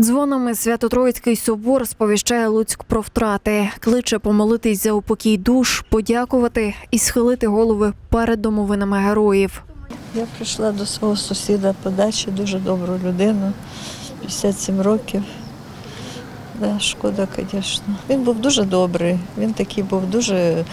Дзвонами Свято-Троїцький собор сповіщає Луцьк про втрати, кличе помолитись за упокій душ, подякувати і схилити голови перед домовинами героїв. Я прийшла до свого сусіда по дачі, дуже добру людину, 57 років. Да, шкода, звісно. Він був дуже добрий, він такий був дуже е,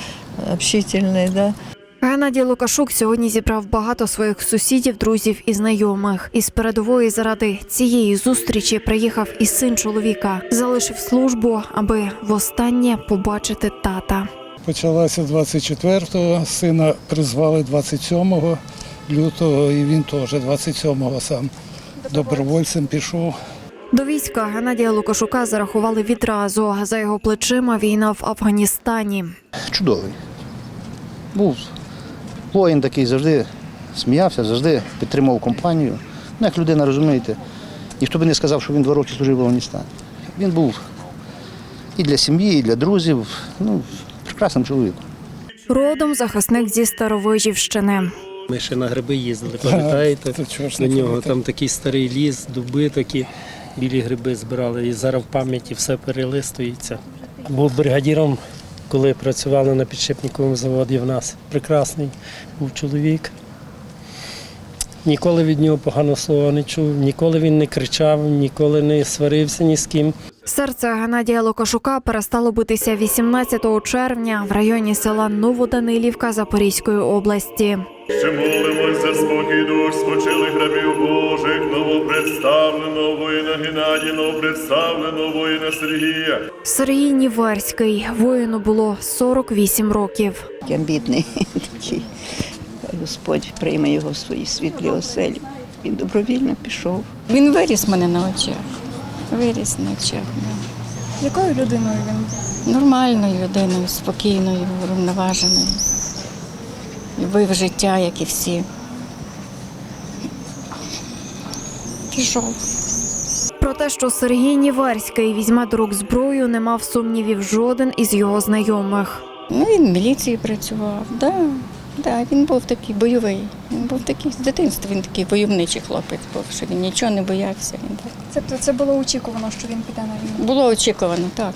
общительний. Да. Геннадій Лукашук сьогодні зібрав багато своїх сусідів, друзів і знайомих. Із передової заради цієї зустрічі приїхав і син чоловіка, залишив службу, аби востаннє побачити тата. Почалася 24-го, сина призвали 27 лютого, і він теж 27-го сам добровольцем пішов. До війська Геннадія Лукашука зарахували відразу. За його плечима війна в Афганістані. чудовий. Був воїн такий, завжди сміявся, завжди підтримував компанію. Ну, як людина, розумієте. Ніхто би не сказав, що він два роки служив в Афганістані. Він був і для сім'ї, і для друзів. Ну, прекрасним чоловіком. Родом захисник зі Старовижівщини. Ми ще на гриби їздили, пам'ятаєте? На нього там такий старий ліс, дуби такі, білі гриби збирали. І зараз в пам'яті все перелистується. Був бригадіром, коли працювали на підшипниковому заводі в нас. Прекрасний був чоловік. Ніколи від нього поганого слова не чув, ніколи він не кричав, ніколи не сварився ні з ким. Серце Геннадія Лукашука перестало битися 18 червня в районі села Новоданилівка Запорізької області. Ще молимось за спокій душ спочилих рабів Божих, новопредставленого воїна Геннадія, новопредставленого воїна Сергія. Сергій Ніверський воїну було 48 років. Я бідний такий. Господь прийме його в свої світлі оселі. Він добровільно пішов. Він виріс мене на очах. Виріс на очах. Якою людиною він був? Нормальною людиною, спокійною, врівноваженою. Любив життя, як і всі. Пішов. Про те, що Сергій Ніверський візьме до рук зброю, не мав сумнівів жоден із його знайомих. Ну, він в міліції працював. Да, да, він був такий бойовий. Він був такий з дитинства, він такий войовничий хлопець був, що він нічого не боявся. Він так. Тобто це було очікувано, що він піде на війну. Було очікувано, так.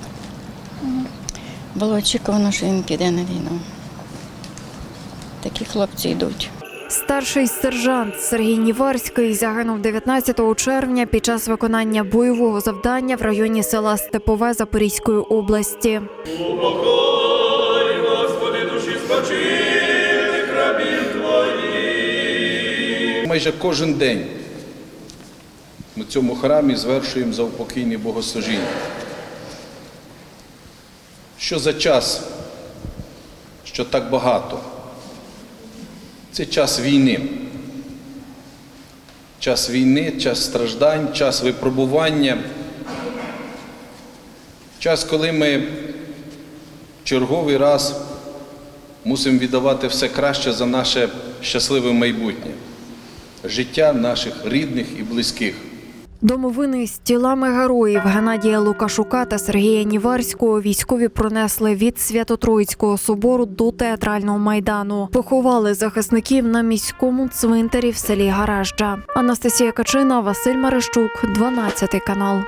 Було очікувано, що він піде на війну. Такі хлопці йдуть. Старший сержант Сергій Ніверський загинув 19 червня під час виконання бойового завдання в районі села Степове Запорізької області. Майже кожен день ми цьому храмі звершуємо заупокійні богослужіння. Що за час, що так багато? Це час війни. Час війни, час страждань, час випробування. Час, коли ми черговий раз мусимо віддавати все краще за наше щасливе майбутнє життя наших рідних і близьких. Домовини з тілами героїв Геннадія Лукашука та Сергія Ніварського військові пронесли від Свято-Троїцького собору до театрального майдану. Поховали захисників на міському цвинтарі в селі Гаражджа. Анастасія Качина, Василь Марищук, 12 канал.